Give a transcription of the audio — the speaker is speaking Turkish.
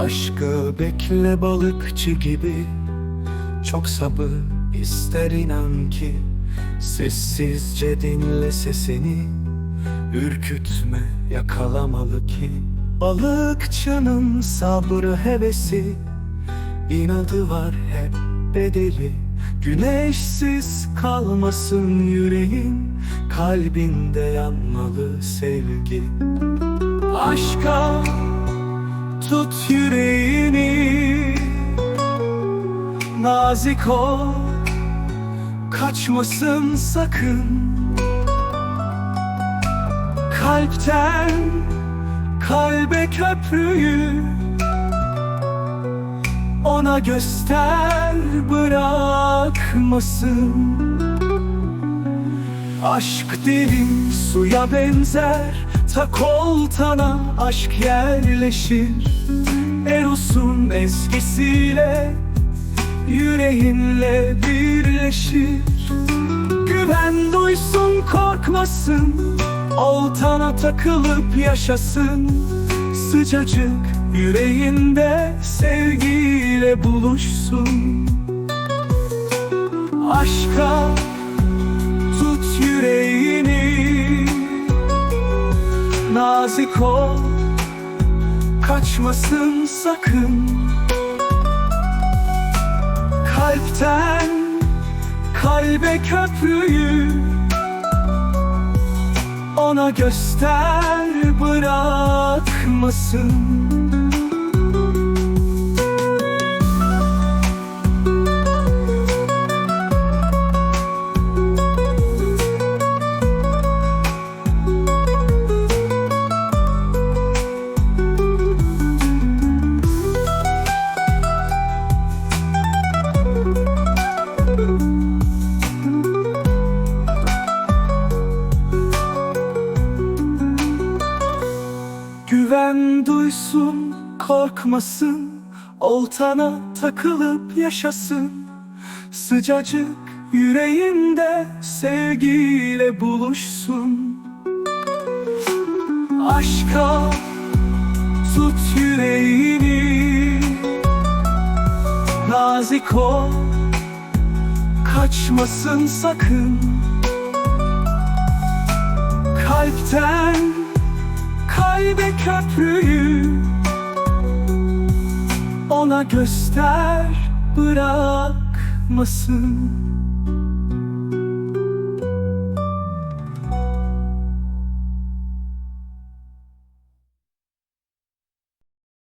Bekle balıkçı gibi. Çok sabır ister inan ki. Sessizce dinle sesini. Ürkütme yakalamalı ki. Balıkçının sabrı hevesi. İnadı var hep bedeli. Güneşsiz kalmasın yüreğin. Kalbinde yanmalı sevgi. Aşka tut yüreğini. Nazik ol Kaçmasın sakın. Kalpten kalbe köprüyü Ona göster bırakmasın. Aşk derin suya benzer Tak oltana aşk yerleşir. Eros'un ezgisiyle Yüreğinle birleşir. Güven duysun korkmasın. Oltana takılıp yaşasın. Sıcacık yüreğinde sevgiyle buluşsun. Aşka tut yüreğini Nazik ol Kaçmasın sakın. Kalpten kalbe köprüyü Ona göster bırakmasın Güven duysun, korkmasın Oltana takılıp yaşasın. Sıcacık yüreğinde sevgiyle buluşsun. Aşka tut yüreğini. Nazik ol Kaçmasın sakın. Kalpten kalbe köprüyü Ona göster bırakmasın